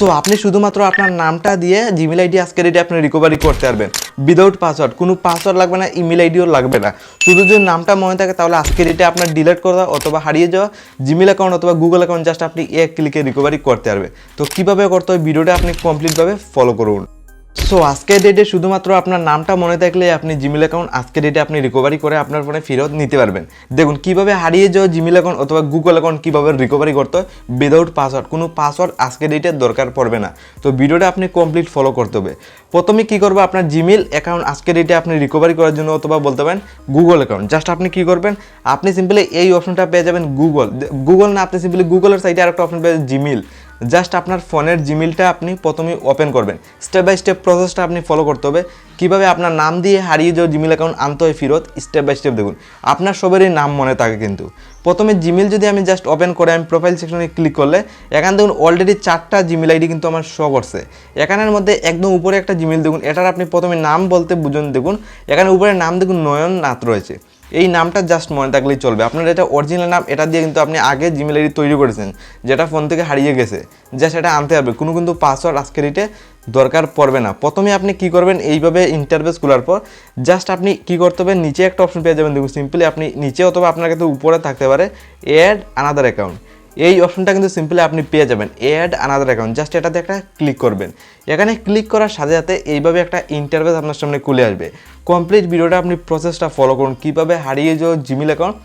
So আপনি শুধুমাত্র আপনার নামটা দিয়ে জিমেল আইডি আজকের এটি আপনি রিকভারি করতে পারবেন। উইদাউট পাসওয়ার্ড কোনো পাসওয়ার্ড লাগবে না ইমেল আইডিও লাগবে না। শুধু যদি নামটা মনে থাকে, তাহলে আজকের এটা আপনার ডিলেট করা অথবা হারিয়ে যাওয়া জিমেল অ্যাকাউন্ট অথবা গুগল অ্যাকাউন্ট জাস্ট আপনি এক ক্লিকে রিকভারি করতে পারবে তো কীভাবে করতে হয়? ভিডিওটা আপনি কমপ্লিটভাবে ফলো করুন। সো আজকের ডেটে শুধুমাত্র আপনার নামটা মনে থাকলে আপনি জিমেল অ্যাকাউন্ট আজকের ডেটে আপনি রিকভারি করে আপনার ফোনে ফেরত নিতে পারবেন। দেখুন, কীভাবে হারিয়ে যাওয়া জিমেল অ্যাকাউন্ট অথবা গুগল অ্যাকাউন্ট কীভাবে রিকভারি করতে হয় উইদাউট পাসওয়ার্ড কোনো পাসওয়ার্ড আজকের ডেটে দরকার পড়বে না। তো ভিডিওটা আপনি কমপ্লিট ফলো করতে হবে। প্রথমে কী করব, আপনার জিমেল অ্যাকাউন্ট আজকের ডেটে আপনি রিকভারি করার জন্য অথবা বলতে পারেন গুগল অ্যাকাউন্ট জাস্ট আপনি কী করবেন, আপনি সিম্পলি এই অপশনটা পেয়ে যাবেন গুগল গুগল না, আপনি সিম্পলি গুগলের সাইডে আরেকটা অপশন পেয়ে জিমেল জাস্ট আপনার ফোনের জিমেলটা আপনি প্রথমে ওপেন করবেন। স্টেপ বাই স্টেপ প্রসেসটা আপনি ফলো করতে হবে। কীভাবে আপনার নাম দিয়ে হারিয়ে যাওয়া জিমেল অ্যাকাউন্ট আনতে হয় ফেরত স্টেপ বাই স্টেপ দেখুন। আপনার সবারই নাম মনে থাকে কিন্তু। প্রথমে জিমেল যদি আমি জাস্ট ওপেন করে আমি প্রোফাইল সেকশনে ক্লিক করলে, এখানে দেখুন অলরেডি চারটা জিমেল আইডি কিন্তু আমার শো করছে। এখানের মধ্যে একদম উপরে একটা জিমেল দেখুন। এটার আপনি প্রথমে নাম বলতে বুঝুন। দেখুন, এখানে উপরে নাম দেখুন নয়ন নাথ রয়েছে। এই নামটা জাস্ট মনে থাকলেই চলবে। আপনার এটা অরিজিনাল নাম, এটা দিয়ে কিন্তু আপনি আগে জিমেল আইডি তৈরি করেছেন, যেটা ফোন থেকে হারিয়ে গেছে। জাস্ট এটা আনতে হবে। কোনো কিন্তু পাসওয়ার্ড আজকের ডেটে দরকার পড়বে না। প্রথমে আপনি কি করবেন, এইভাবে ইন্টারভেস খোলার পর জাস্ট আপনি কি করতে হবে, নিচে একটা অপশন পেয়ে যাবেন। দেখুন সিম্পলি আপনি নিচে অথবা আপনার কাছে উপরে থাকতে পারে অ্যাড আনাদার অ্যাকাউন্ট এই অপশনটা কিন্তু সিম্পলি আপনি পেয়ে যাবেন। অ্যাড আনাদার অ্যাকাউন্ট জাস্ট এটাতে একটা ক্লিক করবেন। এখানে ক্লিক করার সাথে সাথে এইভাবে একটা ইন্টারভেস আপনার সামনে খুলে আসবে। কমপ্লিট ভিডিওটা আপনি প্রসেসটা ফলো করুন। কীভাবে হারিয়ে যাওয়া জিমেল অ্যাকাউন্ট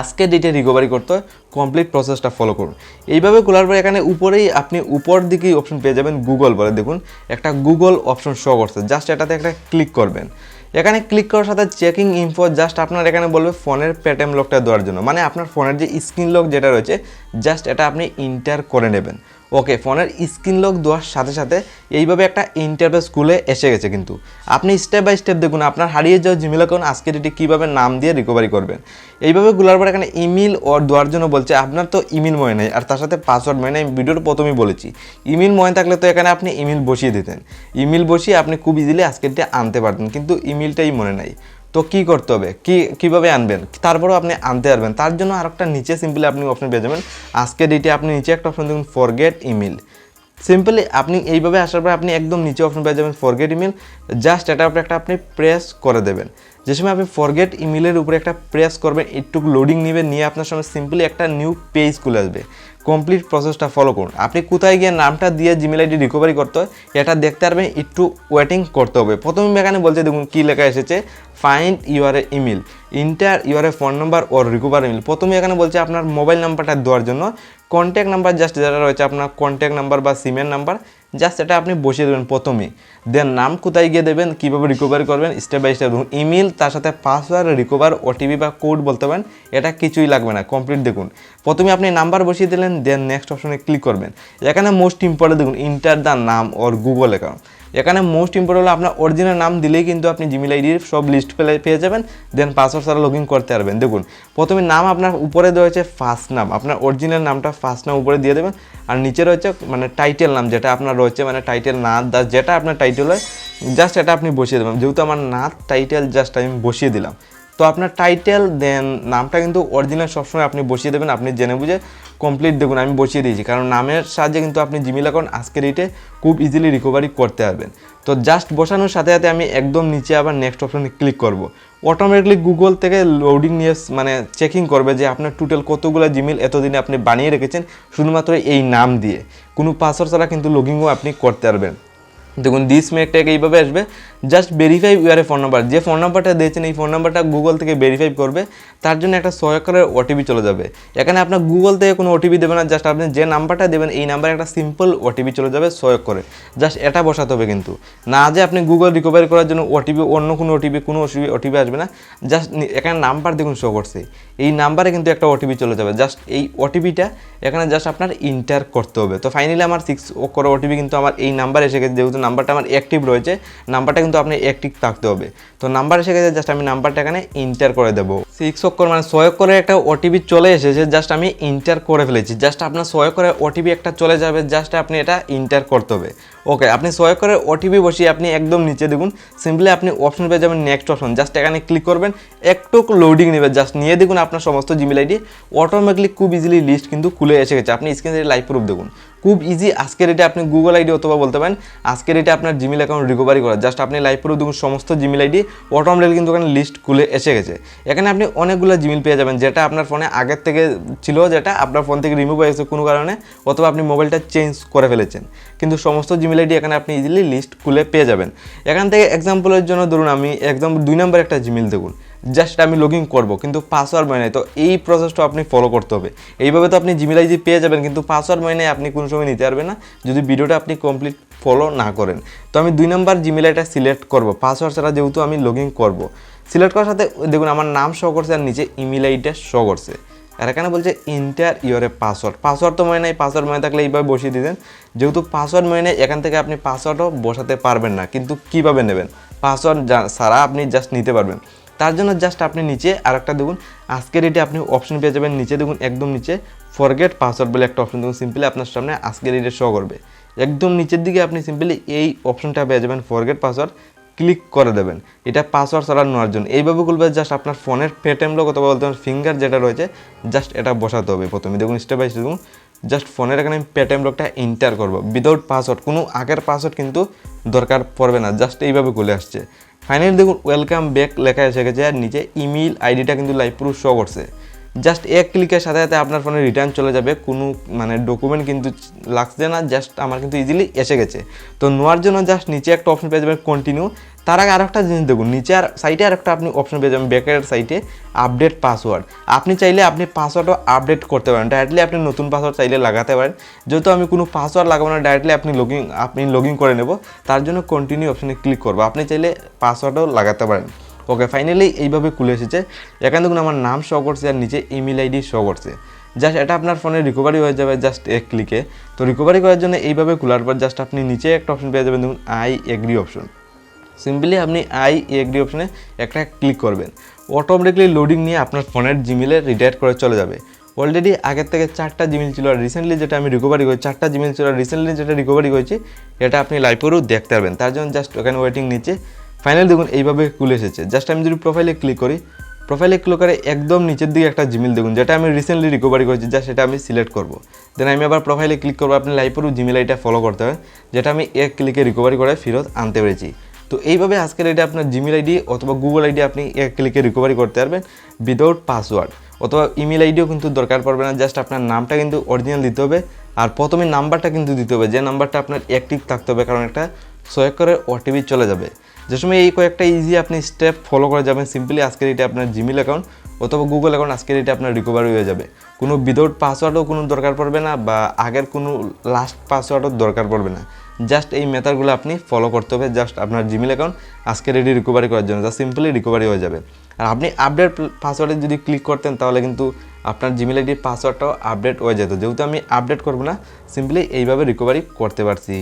আজকে ডেটে রিকভারি করতে হয় কমপ্লিট প্রসেসটা ফলো করুন। এইভাবে খোলার পর এখানে উপরেই আপনি উপর দিকেই অপশন পেয়ে যাবেন গুগল বলে। দেখুন, একটা গুগল অপশন শো করছে। জাস্ট এটাতে একটা ক্লিক করবেন। এখানে ক্লিক করার সাথে চেকিং ইনফো জাস্ট আপনার এখানে বলবে ফোনের পেটেম লকটা দেওয়ার জন্য। মানে আপনার ফোনের যে স্ক্রিন লক যেটা রয়েছে জাস্ট এটা আপনি ইন্টার করে নেবেন। ওকে, ফোনের স্ক্রিন লক দেওয়ার সাথে সাথে এইভাবে একটা ইন্টারভেস খুলে এসে গেছে কিন্তু। আপনি স্টেপ বাই স্টেপ দেখুন, আপনার হারিয়ে যাওয়া জিমেল অ্যাকাউন্ট আজকে এটি কীভাবে নাম দিয়ে রিকভারি করবেন। এইভাবে গুলার পর এখানে ইমেল ওর দেওয়ার জন্য বলছে, আপনার তো ইমেল মনে নেই, আর তার সাথে পাসওয়ার্ড মনে নেই, আমি ভিডিওর প্রথমেই বলেছি। ইমেল মনে থাকলে তো এখানে আপনি ইমেল বসিয়ে দিতেন। ইমেল বসিয়ে আপনি খুব ইজিলি আজকেরটা আনতে পারতেন, কিন্তু ইমেলটাই মনে নাই। তো কি করতে হবে? কি, কীভাবে আনবেন? তারপরেও আপনি আনতে পারবেন। তার জন্য আরেকটা নিচে সিম্পলি আপনি অপশন পেয়ে যাবেন। আজকে ডেটে আপনি নিচে একটা অপশন দেখুন ফরগেট ইমেল সিম্পলি আপনি এইভাবে আসার পর আপনি একদম নিচে অপশন পেয়ে যাবেন ফরগেট ইমেল জাস্ট এটা উপরে একটা আপনি প্রেস করে দেবেন। যে সময় আপনি ফরগেট ইমেলের উপরে একটা প্রেস করবেন একটু লোডিং নেবেন, নিয়ে আপনার সামনে সিম্পলি একটা নিউ পেজ খুলে আসবে। কমপ্লিট প্রসেসটা ফলো করুন। আপনি কোথায় গিয়ে নামটা দিয়ে জিমেল আইডি রিকভারি করতে হয়, এটা দেখতে পারবেন, একটু ওয়েটিং করতে হবে। প্রথমে এখানে বলছে, দেখুন কী লেখা এসেছে find your a email enter your a phone number or recover email প্রথমে এখানে বলছে আপনার মোবাইল নাম্বারটা দেওয়ার জন্য কন্ট্যাক্ট নাম্বার জাস্ট যারা রয়েছে, আপনার কন্ট্যাক্ট নাম্বার বা সিমের নাম্বার জাস্ট এটা আপনি বসিয়ে দেবেন প্রথমে। দেন নাম কোথায় গিয়ে দেবেন, কীভাবে রিকভার করবেন স্টেপ বাই স্টেপ দেখুন। ইমেল তার সাথে পাসওয়ার্ড রিকভার ওটিপি বা কোড বলতে পারেন, এটা কিছুই লাগবে না কমপ্লিট দেখুন। প্রথমে আপনি নাম্বার বসিয়ে দিলেন দেন নেক্সট অপশনে ক্লিক করবেন। এখানে মোস্ট ইম্পর্টেন্ট দেখুন enter the name or Google account এখানে মোস্ট ইম্পর্টেন্ট হলো আপনার অরিজিনাল নাম দিলেই কিন্তু আপনি জিমেল আইডির সব লিস্ট পেলে পেয়ে যাবেন দেন পাসওয়ার্ড ছাড়া লগ ইন করতে পারবেন। দেখুন, প্রথমে নাম আপনার উপরে দেওয়া হয়েছে ফার্স্ট নাম, আপনার অরিজিনাল নামটা ফার্স্ট নাম উপরে দিয়ে দেবেন, আর নিচে রয়েছে মানে টাইটেল নাম যেটা আপনার রয়েছে মানে টাইটেল নাথ দাস যেটা আপনার টাইটেল হয় জাস্ট এটা আপনি বসিয়ে দেবেন। যেহেতু আমার নাথ টাইটেল জাস্ট আমি বসিয়ে দিলাম। তো আপনার টাইটেল দেন নামটা কিন্তু অরিজিনাল সবসময় আপনি বসিয়ে দেবেন, আপনি জেনে বুঝে কমপ্লিট দেখুন, আমি বসিয়ে দিয়েছি। কারণ নামের সাহায্যে কিন্তু আপনি জিমেল অ্যাকাউন্ট আজকের রেটে খুব ইজিলি রিকভারি করতে পারবেন। তো জাস্ট বসানোর সাথে সাথে আমি একদম নিচে আবার নেক্সট অপশনে ক্লিক করব। অটোমেটিকলি গুগল থেকে লোডিং নিয়ে মানে চেকিং করবে যে আপনার টোটাল কতগুলো জিমেল এতদিনে আপনি বানিয়ে রেখেছেন, শুধুমাত্র এই নাম দিয়ে। কোনো পাসওয়ার্ড ছাড়া কিন্তু লগিংও আপনি করতে পারবেন। দেখুন দিস মেকটাকে এইভাবে আসবে। Just verify your a phone number যে ফোন নাম্বারটা দিয়েছেন, এই ফোন নাম্বারটা গুগল থেকে ভেরিফাই করবে, তার জন্য একটা সহায়কের ওটিপি চলে যাবে। এখানে আপনার গুগল থেকে কোনো ওটিপি দেবে না জাস্ট আপনি যে নাম্বারটা দেবেন, এই নাম্বারে একটা সিম্পল ওটিপি চলে যাবে, সহায়ক করে। জাস্ট এটা বসাতে হবে কিন্তু। না যে আপনি গুগল রিকভারি করার জন্য ওটিপি অন্য কোনো ওটিপি কোনো ওটিপি আসবে না। জাস্ট এখানে নাম্বার দেখুন শো করছে। এই নাম্বারে কিন্তু একটা ওটিপি চলে যাবে। জাস্ট এই ওটিপিটা এখানে জাস্ট আপনার ইন্টার করতে হবে। তো ফাইনালি আমার সিক্স করে ওটিপি কিন্তু আমার এই নাম্বার এসে গেছে, যেহেতু নাম্বারটা আমার অ্যাক্টিভ রয়েছে, নাম্বারটা কিন্তু আপনি অ্যাক্টিভ থাকতে হবে। তো নাম্বার এসে গেছে জাস্ট আমি নাম্বারটা এখানে ইন্টার করে দেবো। সিক্স অক্ষর মানে ছয় করে একটা ওটিপি চলে এসেছে জাস্ট আমি ইন্টার করে ফেলেছি। জাস্ট আপনার ছয় করে ওটিপি একটা চলে যাবে জাস্ট আপনি এটা ইন্টার করতে হবে। ওকে আপনি ছয় করে ওটিপি বসিয়ে আপনি একদম নিচে দেখুন। সিম্পলি আপনি অপশন পেয়ে যাবেন নেক্সট অপশন জাস্ট এখানে ক্লিক করবেন। একটু লোডিং নেবে। জাস্ট নিয়ে দেখুন আপনার সমস্ত জিমেল আইডি অটোমেটিকলি খুব ইজিলি লিস্ট কিন্তু খুলে এসে গেছে। আপনি স্ক্রিনে লাইভ প্রুফ দেখুন। খুব ইজি আজকের এটা আপনি গুগল আইডি অথবা বলতে পারেন, আজকের এটা আপনার জিমেল অ্যাকাউন্ট রিকভারি করা। জাস্ট আপনি লাইভ পুরো দেখুন সমস্ত জিমেল আইডি অটোমেটিক কিন্তু ওখানে লিস্ট খুলে এসে গেছে। এখানে আপনি অনেকগুলো জিমেল পেয়ে যাবেন। যেটা আপনার ফোনে আগের থেকে ছিল, যেটা আপনার ফোন থেকে রিমুভ হয়ে গেছে কোনো কারণে, অথবা আপনি মোবাইলটা চেঞ্জ করে ফেলেছেন। কিন্তু সমস্ত জিমেল আইডি এখানে আপনি ইজিলি লিস্ট খুলে পেয়ে যাবেন। এখান থেকে এক্সাম্পলের জন্য ধরুন আমি একদম দুই নম্বর একটা জিমেল দেখুন। জাস্ট আমি লগ ইন করব, কিন্তু পাসওয়ার্ড মাইনে তো এই প্রসেসটা আপনি ফলো করতে হবে। এইভাবে তো আপনি জিমেল আইডি পেয়ে যাবেন, কিন্তু পাসওয়ার্ড মাইনে আপনি কোনো সময় নিতে পারবেন না। যদি ভিডিওটা আপনি কমপ্লিট ফলো না করেন। তো আমি দুই নম্বর জিমেল আইটা সিলেক্ট করব। পাসওয়ার্ড ছাড়া যেহেতু আমি লগ ইন করব। সিলেক্ট করার সাথে, দেখুন, আমার নাম শো করছে আর নিচে ইমেল আইডিটা শো করছে। আর এখানে বলছে ইন্টার ইউরে পাসওয়ার্ড পাসওয়ার্ড তো মনে নাই পাসওয়ার্ড মনে থাকলে এইভাবে বসিয়ে দিতেন। যেহেতু পাসওয়ার্ড মনে নেই, এখান থেকে আপনি পাসওয়ার্ডও বসাতে পারবেন না, কিন্তু কীভাবে নেবেন? পাসওয়ার্ড সারা আপনি জাস্ট নিতে পারবেন। তার জন্য জাস্ট আপনি নিচে আরেকটা দেখুন, আজকের এটি আপনি অপশন পেয়ে যাবেন, নিচে দেখুন একদম নিচে ফরগেট পাসওয়ার্ড বলে একটা অপশন দেখুন সিম্পলি আপনার সামনে আজকের এটি শো করবে। একদম নিচের দিকে আপনি সিম্পলি এই অপশনটা পেয়ে যাবেন ফরগেট পাসওয়ার্ড ক্লিক করে দেবেন। এটা পাসওয়ার্ড ছাড়া নেওয়ার জন্য। এইভাবে খুলবে জাস্ট আপনার ফোনের পেটিএম লোক অথবা বলতে ফিঙ্গার যেটা রয়েছে জাস্ট এটা বসাতে হবে প্রথমে। দেখুন স্টেপ বাই স্টেপ দেখুন জাস্ট ফোনের এখানে আমি পেটিএম লোকটা এন্টার করব। উইদাউট পাসওয়ার্ড কোনো আগের পাসওয়ার্ড কিন্তু দরকার পড়বে না। জাস্ট এইভাবে খুলে আসছে। ফাইনালি দেখুন ওয়েলকাম ব্যাক লেখা এসে গেছে, আর নিচে ইমেল আইডিটা কিন্তু লাইভ প্রুফ শো করছে। জাস্ট এক ক্লিকের সাথে সাথে আপনার ফোনে রিটার্ন চলে যাবে। কোনো মানে ডকুমেন্ট কিন্তু লাগছে না জাস্ট আমার কিন্তু ইজিলি এসে গেছে। তো নেওয়ার জন্য জাস্ট নিচে একটা অপশন পেয়ে যাবেন কন্টিনিউ তার আগে আরেকটা জিনিস দেখুন, নিচে আর সাইটে আরেকটা আপনি অপশন পেয়ে যাবেন ব্যাকের সাইটে আপডেট পাসওয়ার্ড আপনি চাইলে আপনি পাসওয়ার্ডও আপডেট করতে পারেন। ডাইরেক্টলি আপনি নতুন পাসওয়ার্ড চাইলে লাগাতে পারেন। যেহেতু আমি কোনো পাসওয়ার্ড লাগাবো না ডাইরেক্টলি আপনি লগিং আপনি লগ করে নেব। তার জন্য কন্টিনিউ অপশনে ক্লিক করব। আপনি চাইলে পাসওয়ার্ডও লাগাতে পারেন। ওকে ফাইনালি এইভাবে খুলে এসেছে। এখানে দেখুন আমার নাম শো করছে আর নিচে ইমেল আইডি শো করছে। জাস্ট এটা আপনার ফোনে রিকভারি হয়ে যাবে জাস্ট এক ক্লিকে তো রিকভারি করার জন্য এইভাবে খোলার পর জাস্ট আপনি নিচে একটা অপশন পেয়ে যাবেন, দেখুন আই এগ্রি অপশন সিম্পলি আপনি আই এগ্রি অপশনে একটা ক্লিক করবেন। অটোমেটিকলি লোডিং নিয়ে আপনার ফোনের জিমেলে রিডাইরেক্ট করে চলে যাবে। অলরেডি আগের থেকে চারটা জিমেল ছিল আর রিসেন্টলি যেটা আমি রিকভারি করি চারটা জিমেল ছিল আর রিসেন্টলি যেটা রিকভারি করেছি, এটা আপনি লাইভেও দেখতে পারবেন। তার জন্য জাস্ট ওখানে ওয়েটিং নিচে ফাইনাল দেখুন, এইভাবে খুলে এসেছে। জাস্ট আমি যদি প্রোফাইলে ক্লিক করি প্রোফাইলে ক্লিক করে একদম নিচের দিকে একটা জিমেল দেখুন, যেটা আমি রিসেন্টলি রিকভারি করেছি যা সেটা আমি সিলেক্ট করব। দেন আমি আবার প্রোফাইলে ক্লিক করব, আপনি লাইফেরও জিমেল আইটা ফলো করতে হবে, যেটা আমি এক ক্লিকে রিকভারি করে ফেরত আনতে পেরেছি। তো এইভাবে আজকের এটা আপনার জিমেল আইডি অথবা গুগল আইডি আপনি এক ক্লিকে রিকভারি করতে পারবেন উইদাউট পাসওয়ার্ড অথবা ইমেল আইডিও কিন্তু দরকার পড়বে না জাস্ট আপনার নামটা কিন্তু অরিজিনাল দিতে হবে, আর প্রথমে নাম্বারটা কিন্তু দিতে হবে, যে নাম্বারটা আপনার অ্যাক্টিভ থাকতে হবে, কারণ একটা সোয়েক করে ওটিপি চলে যাবে। যে সময় এই কয়েকটা ইজি আপনি স্টেপ ফলো করে যাবেন সিম্পলি আজকের এটা আপনার জিমেল অ্যাকাউন্ট অথবা গুগল অ্যাকাউন্ট আজকের এটা আপনার রিকভারি হয়ে যাবে। কোনো উইদাউট পাসওয়ার্ডও কোনো দরকার পড়বে না বা আগের কোনো লাস্ট পাসওয়ার্ডও দরকার পড়বে না। জাস্ট এই মেথডগুলো আপনি ফলো করতে হবে জাস্ট আপনার জিমেল অ্যাকাউন্ট আজকে রেডি রিকভারি করার জন্য জাস্ট সিম্পলি রিকভারি হয়ে যাবে। আর আপনি আপডেট পাসওয়ার্ডে যদি ক্লিক করতেন, তাহলে কিন্তু আপনার জিমেল আইডির পাসওয়ার্ডটাও আপডেট হয়ে যেত। যেহেতু আমি আপডেট করব না সিম্পলি এইভাবে রিকভারি করতে পারছি।